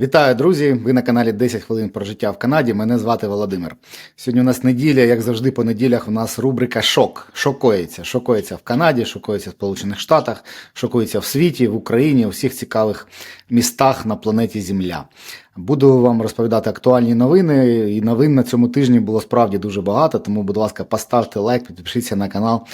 Вітаю, друзі! Ви на каналі 10 хвилин про життя в Канаді. Мене звати Володимир. Сьогодні у нас неділя, як завжди, по неділях у нас рубрика Шок. Шокується. Шокується в Канаді, шокується в Сполучених Штатах, шокується в світі, в Україні, у всіх цікавих містах на планеті Земля. Буду вам розповідати актуальні новини. І новин на цьому тижні було справді дуже багато. Тому, будь ласка, поставте лайк, підпишіться на канал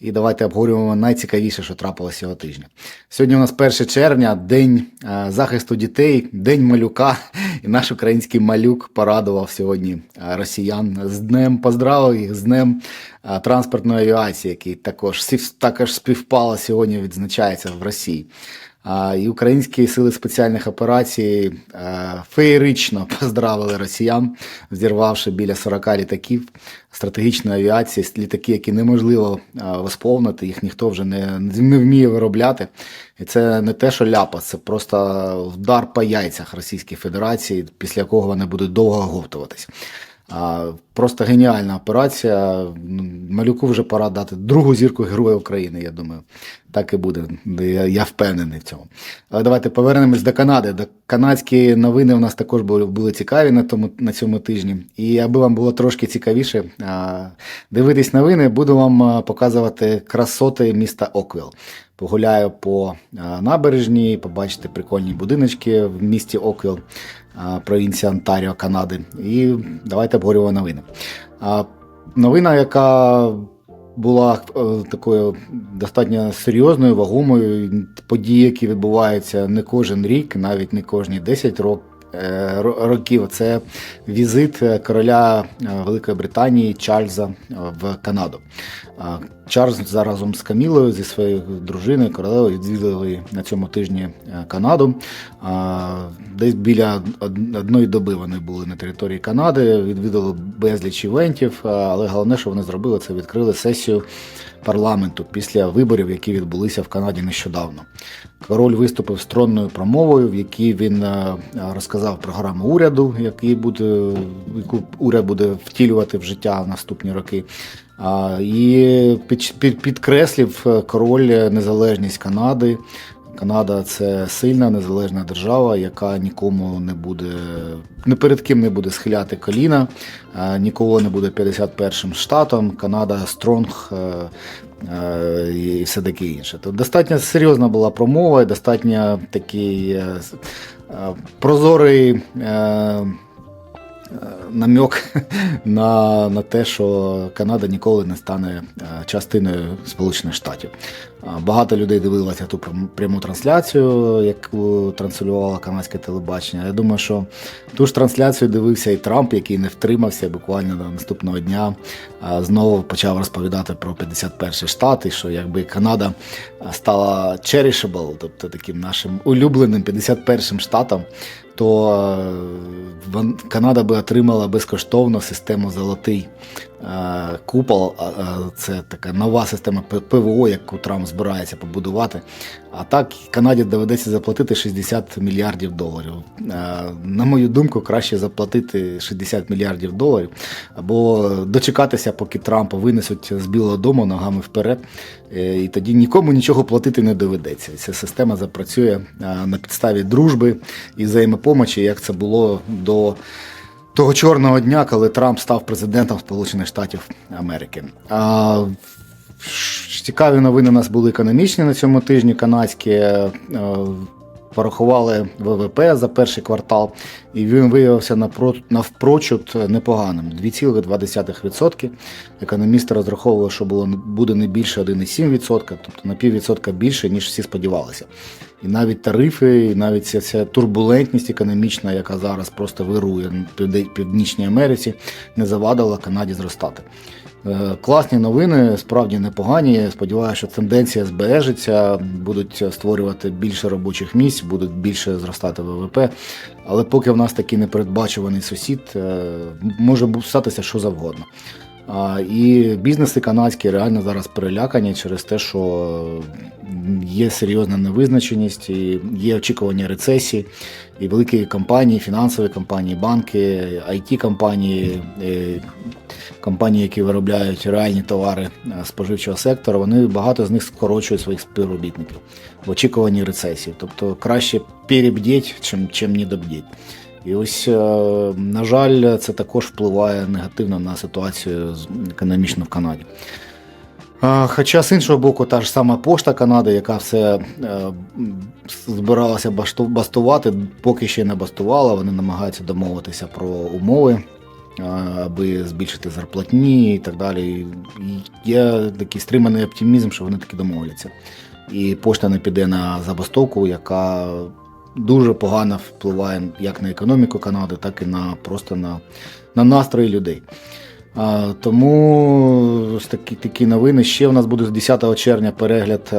і давайте обговорюємо найцікавіше, що трапилося цього тижня. Сьогодні у нас 1 червня, день е, захисту дітей, день малюка. І наш український малюк порадував сьогодні е, росіян з днем, поздравив їх з днем е, транспортної авіації, який також також співпало сьогодні відзначається в Росії. І українські сили спеціальних операцій феєрично поздравили росіян, зірвавши біля 40 літаків стратегічної авіації, літаки, які неможливо восповнити, їх ніхто вже не, не вміє виробляти. І це не те, що ляпас, це просто вдар по яйцях Російської Федерації, після якого вони будуть довго оговтуватись. Просто геніальна операція. Малюку вже пора дати другу зірку Героя України, я думаю. Так і буде. Я, впевнений в цьому. Але давайте повернемось до Канади. До канадські новини у нас також були, цікаві на, тому, на цьому тижні. І аби вам було трошки цікавіше дивитись новини, буду вам показувати красоти міста Оквіл. Погуляю по набережні, набережній, побачите прикольні будиночки в місті Оквіл, а, провінція Онтаріо, Канади. І давайте обговорюємо новини. Новина, яка була е, такою достатньо серйозною, вагомою. Події, які відбуваються не кожен рік, навіть не кожні 10 років. Років це візит е, короля е, Великої Британії Чарльза е, в Канаду. Е, Чарльз заразом з Камілою зі своєю дружиною королевою відвідали на цьому тижні е, Канаду. Десь біля одної доби вони були на території Канади, відвідали безліч івентів, але головне, що вони зробили, це відкрили сесію парламенту після виборів, які відбулися в Канаді нещодавно. Король виступив з тронною промовою, в якій він е, розказав програму уряду, який буде, яку уряд буде втілювати в життя в наступні роки. І під, під, підкреслив е, король незалежність Канади. Канада це сильна незалежна держава, яка нікому не буде, ні перед ким не буде схиляти коліна, е, ніколи не буде 51-м штатом. Канада стронг е, е, і все таке інше. То достатньо серйозна була промова, і достатньо такий прозорий. намек на, на те, що Канада ніколи не стане частиною Сполучених Штатів. Багато людей дивилося ту прям- пряму трансляцію, яку транслювало канадське телебачення. Я думаю, що ту ж трансляцію дивився і Трамп, який не втримався буквально до наступного дня. Знову почав розповідати про 51 штат, і що якби Канада стала cherishable, тобто таким нашим улюбленим 51 штатом, то е, Канада би отримала безкоштовно систему Золотий купол. А, а, Це така нова система ПВО, яку Трамп збирається побудувати. А так Канаді доведеться заплатити 60 мільярдів доларів. Е, На мою думку, краще заплатити 60 мільярдів доларів або дочекатися, поки Трампа винесуть з Білого Дому ногами вперед, е, і тоді нікому нічого платити не доведеться. Ця система запрацює е, на підставі дружби і взаємопомочі, як це було до того чорного дня, коли Трамп став президентом Сполучених Штатів Америки. А, цікаві новини у нас були економічні на цьому тижні. Канадські е, порахували ВВП за перший квартал, і він виявився навпрочуд непоганим 2,2%. Економісти розраховували, що було буде не більше 1,7%, тобто на піввідсотка більше, ніж всі сподівалися. І навіть тарифи, і навіть ця, ця турбулентність економічна, яка зараз просто вирує в Північній Америці, не завадила Канаді зростати. Е, Класні новини, справді непогані. Сподіваюся, що тенденція збережеться, будуть створювати більше робочих місць, будуть більше зростати ВВП. Але поки в нас такий непередбачуваний сусід, е, може статися що завгодно. І бізнеси канадські реально зараз перелякані через те, що є серйозна невизначеність, і є очікування рецесії, і великі компанії, фінансові компанії, банки, it компанії е, компанії, які виробляють реальні товари е, споживчого сектору, вони багато з них скорочують своїх співробітників в очікуванні рецесії. Тобто краще перебдіть, чим, чим не добдіть. І ось, е, на жаль, це також впливає негативно на ситуацію економічну в Канаді. Хоча з іншого боку, та ж сама пошта Канади, яка все е, збиралася бастувати, поки ще не бастувала. Вони намагаються домовитися про умови, аби збільшити зарплатні і так далі. Є такий стриманий оптимізм, що вони таки домовляться. І пошта не піде на забастовку, яка дуже погано впливає як на економіку Канади, так і на просто на, на настрої людей. А, тому такі, такі новини. Ще у нас буде з 10 червня перегляд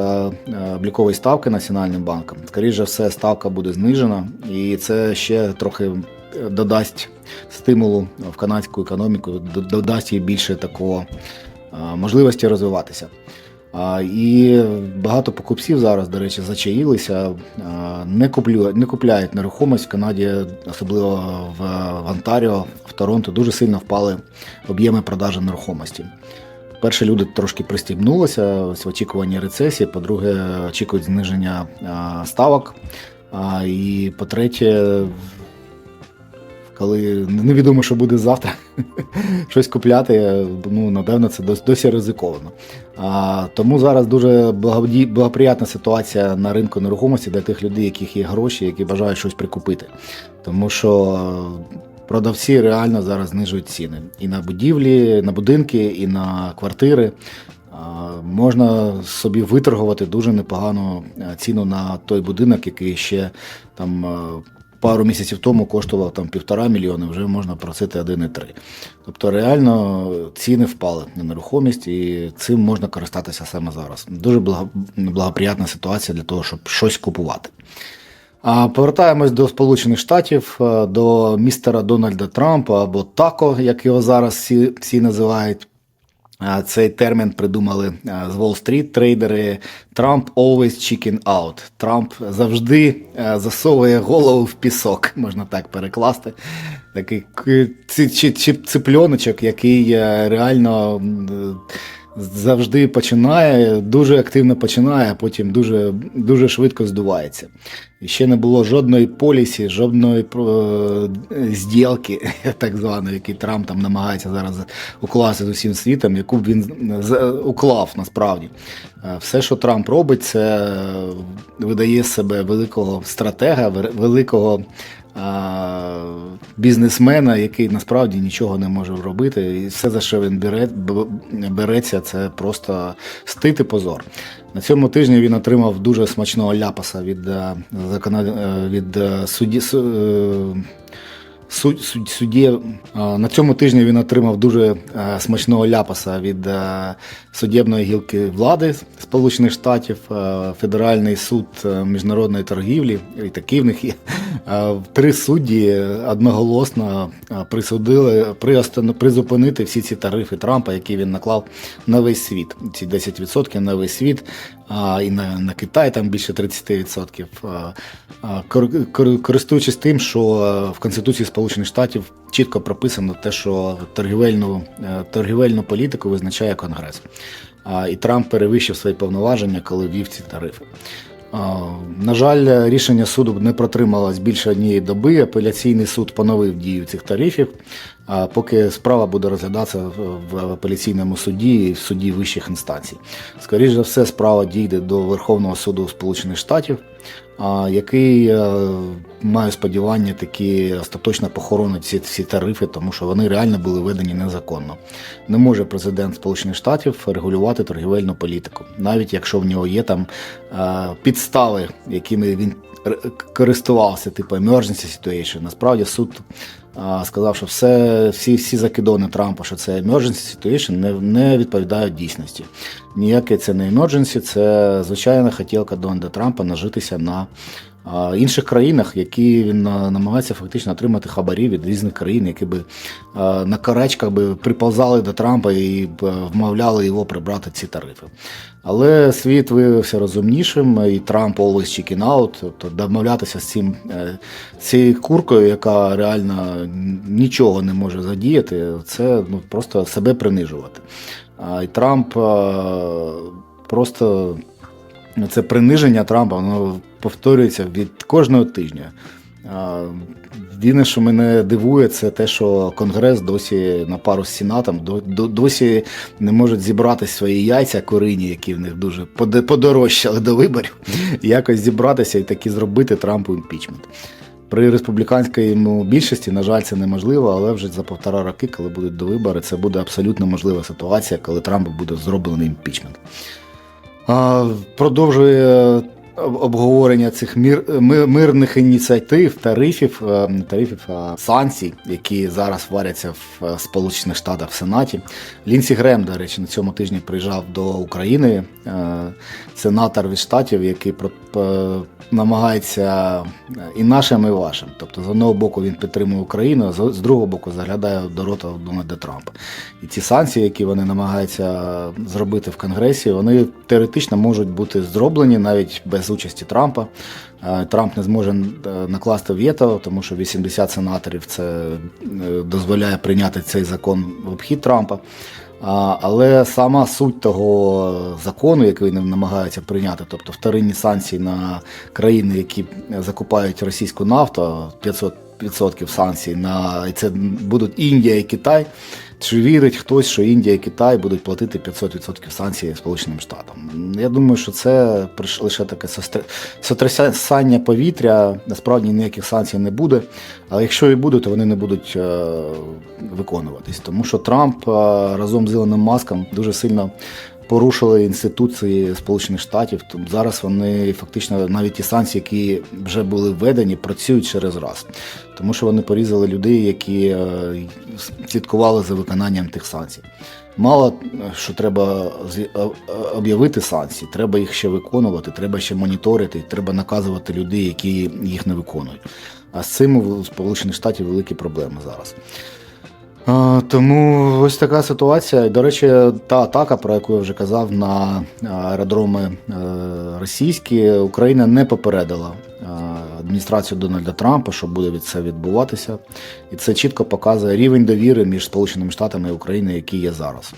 облікової ставки Національним банком. Скоріше все, ставка буде знижена, і це ще трохи е, додасть стимулу в канадську економіку, додасть їй більше такого можливості розвиватися. А, і багато покупців зараз, до речі, зачаїлися, не, куплю, не купляють нерухомість в Канаді, особливо в, в Онтаріо, в Торонто, дуже сильно впали об'єми продажі нерухомості. Перше, люди трошки пристібнулися в очікуванні рецесії. По-друге, очікують зниження ставок. А, і по-третє, коли невідомо, що буде завтра, щось купляти, ну, напевно, це досі ризиковано. А, тому зараз дуже благоприятна ситуація на ринку нерухомості для тих людей, яких є гроші, які бажають щось прикупити. Тому що продавці реально зараз знижують ціни і на будівлі, на будинки, і на квартири. Можна собі виторгувати дуже непогану ціну на той будинок, який ще там пару місяців тому коштував там півтора мільйони, вже можна просити 1,3. Тобто реально ціни впали на нерухомість, і цим можна користатися саме зараз. Дуже благоприятна ситуація для того, щоб щось купувати. А повертаємось до Сполучених Штатів, е, до містера Дональда Трампа або Тако, як його зараз всі, всі називають. Цей термін придумали з Уолл-стріт трейдери. Трамп always chicken out. Трамп завжди засовує голову в пісок, можна так перекласти. Такий к- ці- чи- чи- ципльоночок, який реально завжди починає, дуже активно починає, а потім дуже, дуже швидко здувається. І ще не було жодної полісі, жодної про- зділки, так званої, які Трамп там намагається зараз укласти з усім світом, яку б він з- уклав насправді. Е, Все, що Трамп робить, це е, видає себе великого стратега, великого бізнесмена, який насправді нічого не може робити. І все, за що він бере, береться, це просто стити позор. На цьому тижні він отримав дуже смачного ляпаса від, е, е, від е, судді. Судді, на цьому тижні він отримав дуже е, смачного ляпаса від е, суддєвної гілки влади Сполучених Штатів, е, Федеральний суд міжнародної торгівлі, і такі в них є. Три судді одноголосно присудили призупинити всі ці тарифи Трампа, які він наклав на весь світ. Ці 10% на весь світ, і на, на Китай там більше 30%. А, а, кор- кор- Користуючись тим, що е, в Конституції Сполучених Штатів чітко прописано те, що торгівельну, е, торгівельну політику визначає Конгрес. І Трамп перевищив свої повноваження, коли ввів ці тарифи. На жаль, рішення суду не протрималось більше однієї доби. Апеляційний суд поновив дію цих тарифів, а поки справа буде розглядатися в- апеляційному суді і в суді вищих інстанцій. Скоріше за все, справа дійде до Верховного суду Сполучених Штатів, який е, маю сподівання таки остаточно похоронить ці всі тарифи, тому що вони реально були введені незаконно. Не може президент Сполучених Штатів регулювати торгівельну політику, навіть якщо в нього є там е, підстави, якими він користувався, типу emergency situation. Насправді суд сказав, що все, всі, всі закидони Трампа, що це emergency situation, не, не відповідають дійсності. Ніяке це не emergency, це звичайна хотілка Дональда Трампа нажитися на інших країнах, які він намагається фактично отримати хабарі від різних країн, які би на каречках би приповзали до Трампа і вмовляли його прибрати ці тарифи. Але світ виявився розумнішим, і Трамп always chicken out, тобто домовлятися з цим е, цією куркою, яка реально нічого не може задіяти, це ну, просто себе принижувати. І Трамп просто ну, це приниження Трампа, воно повторюється від кожного тижня. Єдине, що мене дивує, це те, що Конгрес досі на пару з Сенатом до- до- досі не можуть зібрати свої яйця корині, які в них дуже подорожчали до виборів, якось зібратися і таки зробити Трампу імпічмент. При республіканській більшості, на жаль, це неможливо, але вже за півтора роки, коли будуть до вибори, це буде абсолютно можлива ситуація, коли Трампу буде зроблений імпічмент. Продовжує обговорення цих мір, ми- мирних ініціатив, тарифів, е, тарифів, а санкцій, які зараз варяться в е, Сполучених Штатах в Сенаті. Лінсі Грем, до речі, на цьому тижні приїжджав до України, е, сенатор від штатів, який про- намагається е, і нашим, і вашим. Тобто, з одного боку він підтримує Україну, а з другого боку заглядає до рота Дональда Трампа. І ці санкції, які вони намагаються зробити в Конгресі, вони теоретично можуть бути зроблені навіть без участі Трампа. Е, Трамп не зможе е, накласти вето, тому що 80 сенаторів це е, дозволяє прийняти цей закон в обхід Трампа. Але сама суть того закону, який вони намагаються прийняти, тобто вторинні санкції на країни, які закупають російську нафту, 500% санкцій на і це будуть Індія і Китай. Чи вірить хтось, що Індія і Китай будуть платити 500% санкцій Сполученим Штатам? Я думаю, що це лише таке сотрясання повітря. Насправді ніяких санкцій не буде. Але якщо і буде, то вони не будуть е, виконуватись. Тому що Трамп е, разом з Ілоном Маском дуже сильно порушили інституції Сполучених Штатів. Тому зараз вони фактично навіть ті санкції, які вже були введені, працюють через раз. Тому що вони порізали людей, які е, слідкували за виконанням тих санкцій. Мало е, що треба е, об'явити санкції, треба їх ще виконувати, треба ще моніторити, треба наказувати людей, які їх не виконують. А з цим у Сполучених Штатів великі проблеми зараз. Тому ось така ситуація. До речі, та атака, про яку я вже казав, на аеродроми е, російські, Україна не попередила е, адміністрацію Дональда Трампа, що буде від це відбуватися. І це чітко показує рівень довіри між Сполученими Штатами і Україною, який є зараз.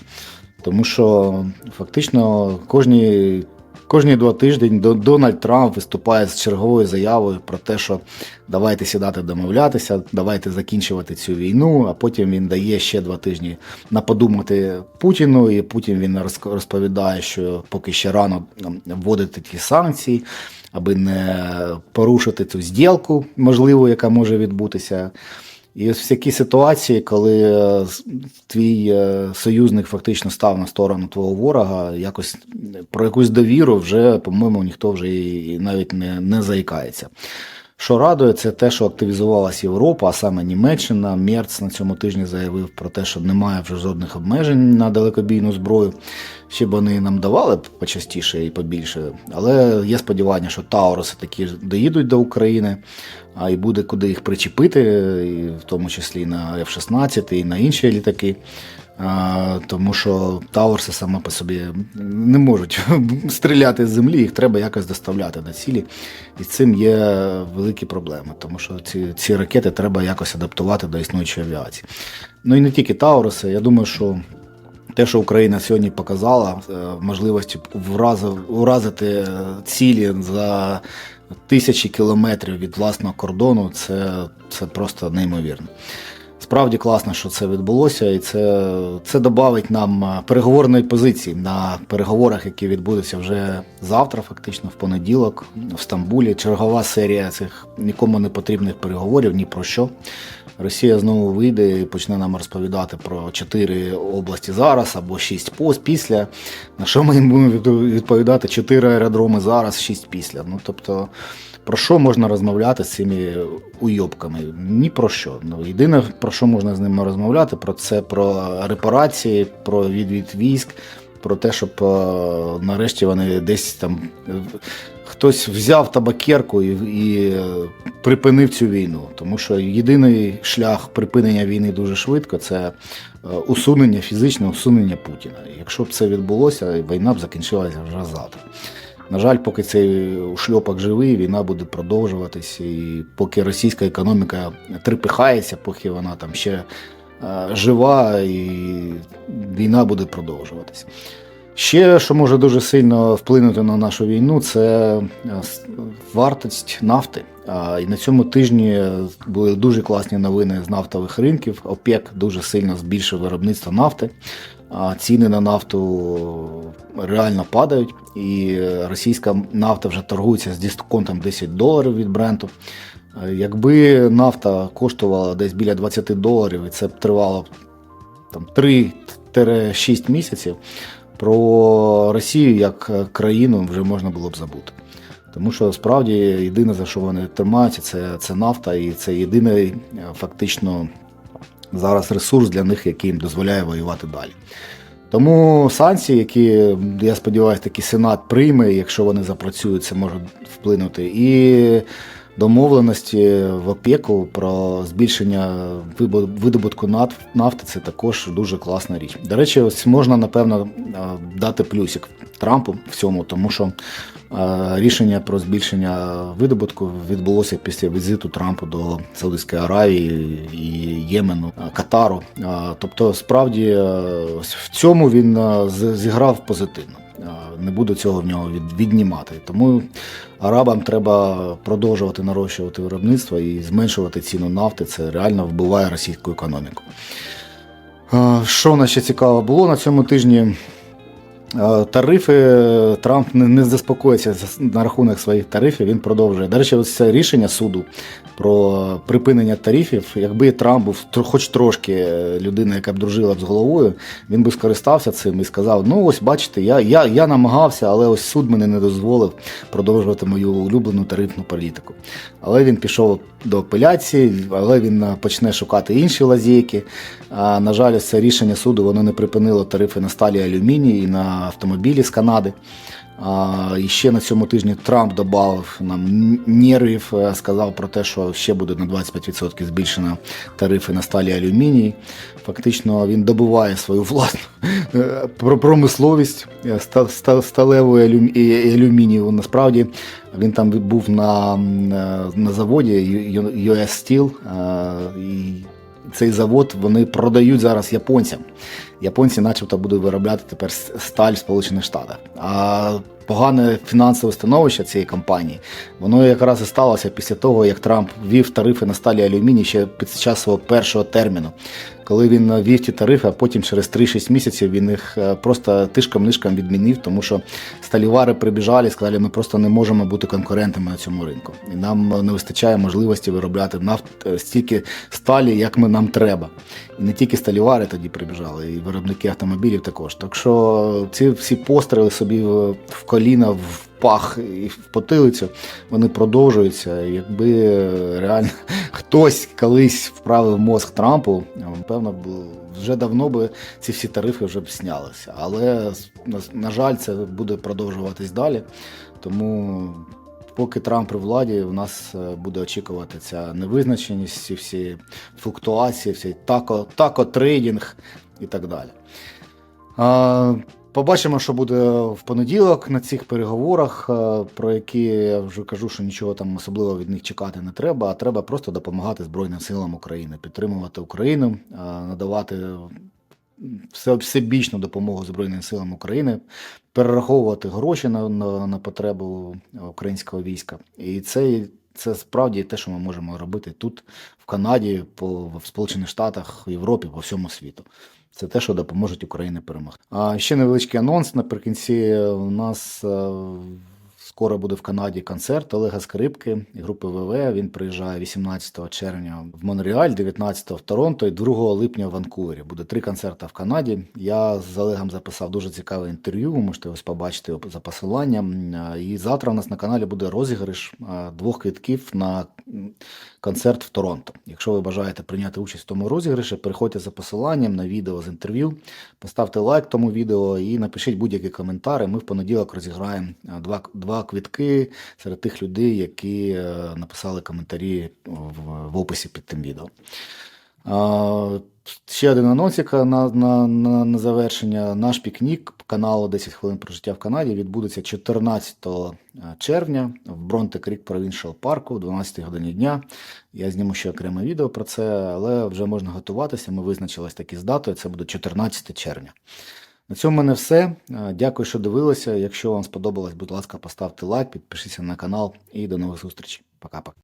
Тому що фактично кожні. Кожні два тижні До- Дональд Трамп виступає з черговою заявою про те, що давайте сідати домовлятися, давайте закінчувати цю війну. А потім він дає ще два тижні на подумати Путіну, і Путін він розповідає, що поки ще рано вводити ті санкції, аби не порушити цю зділку, можливо, яка може відбутися. І ось в такій ситуації, коли е, твій е, союзник фактично став на сторону твого ворога, якось про якусь довіру вже, по-моєму, ніхто вже і навіть не, не заїкається. Що радує, це те, що активізувалася Європа, а саме Німеччина. Мерц на цьому тижні заявив про те, що немає вже жодних обмежень на далекобійну зброю. Ще б вони нам давали почастіше і побільше. Але є сподівання, що Тауруси такі доїдуть до України, а і буде куди їх причепити, і в тому числі на F-16 і на інші літаки. А, тому що Таурси саме по собі не можуть стріляти з землі, їх треба якось доставляти до цілі. І з цим є великі проблеми, тому що ці, ці ракети треба якось адаптувати до існуючої авіації. Ну і не тільки Тауруси, я думаю, що те, що Україна сьогодні показала, е, можливості вразити е, цілі за тисячі кілометрів від власного кордону, це, це просто неймовірно. Справді класно, що це відбулося, і це, це додавить нам е, переговорної позиції на переговорах, які відбудуться вже завтра, фактично, в понеділок, в Стамбулі. Чергова серія цих нікому не потрібних переговорів ні про що. Росія знову вийде і почне нам розповідати про чотири області зараз або шість пос після. На що ми їм будемо відповідати? Чотири аеродроми зараз, шість після. Ну тобто, про що можна розмовляти з цими уйобками? Ні про що. Ну, єдине, про що можна з ними розмовляти, про це про репарації, про відвід військ, про те, щоб е, нарешті вони десь там е, хтось взяв табакерку і, і е, припинив цю війну. Тому що єдиний шлях припинення війни дуже швидко це усунення, фізичне усунення Путіна. Якщо б це відбулося, війна б закінчилася вже завтра. На жаль, поки цей ушльопок живий, війна буде продовжуватись, і поки російська економіка трепихається, поки вона там ще е, жива, і війна буде продовжуватись. Ще, що може дуже сильно вплинути на нашу війну, це е, вартість нафти. І на цьому тижні були дуже класні новини з нафтових ринків. ОПЕК дуже сильно збільшив виробництво нафти. Ціни на нафту реально падають, і російська нафта вже торгується з дисконтом 10 доларів від бренту. Е, Якби нафта коштувала десь біля 20 доларів, і це б тривало там 3-6 місяців, про Росію як країну вже можна було б забути. Тому що справді єдине, за що вони тримаються, це, це нафта, і це єдиний е, фактично зараз ресурс для них, який їм дозволяє воювати далі. Тому санкції, які, я сподіваюся, таки Сенат прийме, якщо вони запрацюють, це може вплинути. І домовленості в ОПЕКу про збільшення видобутку нафти це також дуже класна річ. До речі, ось можна напевно е, дати плюсик Трампу в цьому, тому що рішення про збільшення видобутку відбулося після візиту Трампу до Саудівської Аравії і Ємену, е, Катару. Тобто, справді е, в цьому він е, зіграв позитивно. Не буду цього в нього віднімати. Тому арабам треба продовжувати нарощувати виробництво і зменшувати ціну нафти. Це реально вбиває російську економіку. Що нас ще цікаво було на цьому тижні? Е, Тарифи Трамп не, заспокоїться на рахунок своїх тарифів. Він продовжує. До речі, ось це рішення суду про припинення тарифів. Якби Трамп був хоч трошки е, людина, яка б дружила б з головою, він би скористався цим і сказав: Ну, ось бачите, я, я, я намагався, але ось суд мені не дозволив продовжувати мою улюблену тарифну політику. Але він пішов до апеляції, але він е, почне шукати інші лазейки. А, на жаль, це рішення суду воно не припинило тарифи на сталі алюміній і на автомобілі з Канади. А, і ще на цьому тижні Трамп додав нам нервів, е, сказав про те, що ще буде на 25% збільшено тарифи на сталі алюміній. Фактично він добиває свою власну е, промисловість е, ста- ста- і алю- і і алюмінієву. Насправді він там був на, на заводі US Steel, і цей завод вони продають зараз японцям. Японці, начебто, будуть виробляти тепер сталь в Сполучених Штатах. А погане фінансове становище цієї компанії, воно якраз і сталося після того, як Трамп ввів тарифи на сталі алюміні ще під час свого першого терміну. Коли він е, ввів ті тарифи, а потім через 3-6 місяців він їх е, просто тишком-нишком відмінив, тому що сталівари прибіжали і сказали, ми просто не можемо бути конкурентами на цьому ринку. І нам е, не вистачає можливості виробляти нафт е, стільки сталі, як ми нам треба. І не тільки сталівари тоді прибіжали, і виробники автомобілів також. Так що ці всі постріли собі в коліна, в пах і в потилицю, вони продовжуються. Якби е, реально хтось колись вправив мозг Трампу, напевно, вже давно би ці всі тарифи вже б знялися. Але на, жаль, це буде продовжуватись далі. Тому поки Трамп при владі, у нас е, буде очікувати ця невизначеність, ці всі флуктуації, всі тако, тако трейдинг і так далі. А, Побачимо, що буде в понеділок на цих переговорах, е, про які я вже кажу, що нічого там особливо від них чекати не треба, а треба просто допомагати Збройним силам України, підтримувати Україну, е, надавати все, всебічну допомогу Збройним силам України, перераховувати гроші на, на, на потребу українського війська. І це, це справді те, що ми можемо робити тут, в Канаді, по, в Сполучених Штатах, в Європі, по всьому світу. Це те, що допоможуть Україні перемогти. А ще невеличкий анонс наприкінці. У нас е, скоро буде в Канаді концерт Олега Скрипки групи ВВ. Він приїжджає 18 червня в Монреаль, 19 в Торонто і 2 липня в Ванкувері. Буде три концерти в Канаді. Я з Олегом записав дуже цікаве інтерв'ю. Ви можете ось побачити за посиланням. Е, І завтра у нас на каналі буде розіграш е, двох квитків на концерт в Торонто. Якщо ви бажаєте прийняти участь в тому розіграші, переходьте за посиланням на відео з інтерв'ю, поставте лайк тому відео і напишіть будь-які коментарі. Ми в понеділок розіграємо е, два, два квітки серед тих людей, які е, написали коментарі в, в описі під тим відео. Ще один анонсик на, на, на, на завершення. Наш пікнік каналу 10 хвилин про життя в Канаді відбудеться 14 червня в Бронте Крік Провіншал Парку в 12 годині дня. Я зніму ще окреме відео про це, але вже можна готуватися. Ми визначились такі з датою. Це буде 14 червня. На цьому в мене все. Е, Дякую, що дивилися. Якщо вам сподобалось, будь ласка, поставте лайк, підпишіться на канал і до нових зустрічей. Пока-пока.